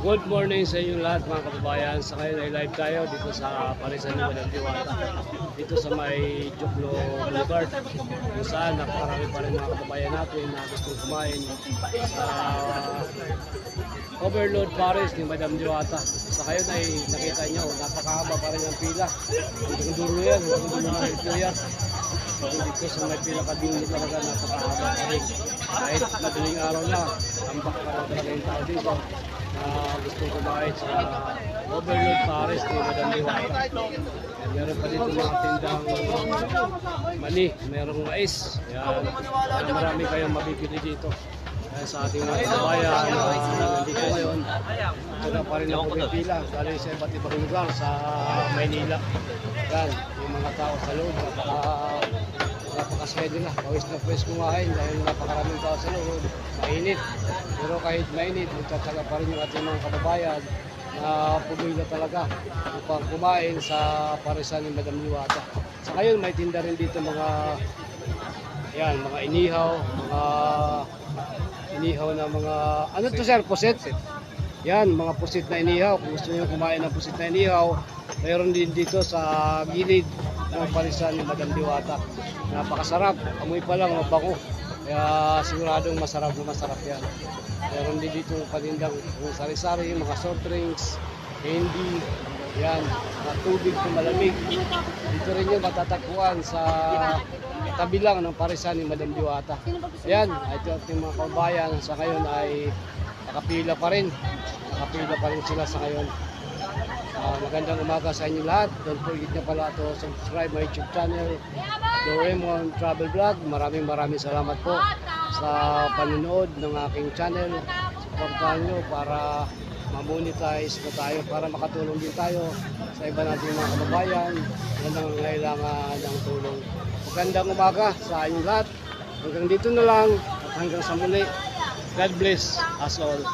Good morning sa inyo lahat mga kababayan. Sa ngayon ay live tayo dito sa Parisan ng Madam Diwata. Dito sa may Joklo Boulevard. Kung saan napakarami pa rin mga kababayan natin na gustong kumain sa Overload Paris ni Madam Diwata. Sa ngayon ay nakita nyo, napakahaba pa rin ang pila. Hanggang dulo yan, hanggang dulo na ito yan. Dito sa may pila kabini talaga napakahaba pa rin. Kahit madaling araw na, tambak pa rin talaga yung tao dito na gusto kumain sa Overload Paris ni Madam. Yan, Meron pa dito mga tindang mani, merong mais. Yan, marami kayong mabibili dito. Kaya sa ating mga kabayan na nandito ngayon, na pa rin ang pumipila galing sa iba't ibang lugar sa Maynila. Yan, yung mga tao sa loob, napaka napakasaya nila. Pawis na pawis kumain dahil napakaraming tao sa loob. Mainit. Pero kahit mainit, magtsatsaga pa rin yung ating mga kababayan na pumila talaga upang kumain sa parisan ni Madam Liwata. Sa ngayon, may tinda rin dito mga yan, mga inihaw, mga inihaw na mga, ano to sir, pusit? Yan, mga pusit na inihaw. Kung gusto nyo kumain ng pusit na inihaw, mayroon din dito sa gilid ng parisan ni Madam Diwata. Napakasarap. Amoy pa lang, mabango. Kaya siguradong masarap na masarap yan. Meron din dito panindang sari-sari, mga soft drinks, candy, yan, mga tubig na malamig. Dito rin yung matatagpuan sa tabi lang ng parisan ni Madam Diwata. Yan, ito ating mga kabayan sa ngayon ay nakapila pa rin. Nakapila pa rin sila sa ngayon. Ah, magandang umaga sa inyo lahat. Don't forget na pala to subscribe my YouTube channel, Doraemon Travel Vlog. Maraming maraming salamat po sa panonood ng aking channel. Supportahan nyo para ma-monetize na tayo, para makatulong din tayo sa iba nating mga kababayan na nangangailangan ng tulong. Magandang umaga sa inyong lahat. Hanggang dito na lang at hanggang sa muli. God bless us all.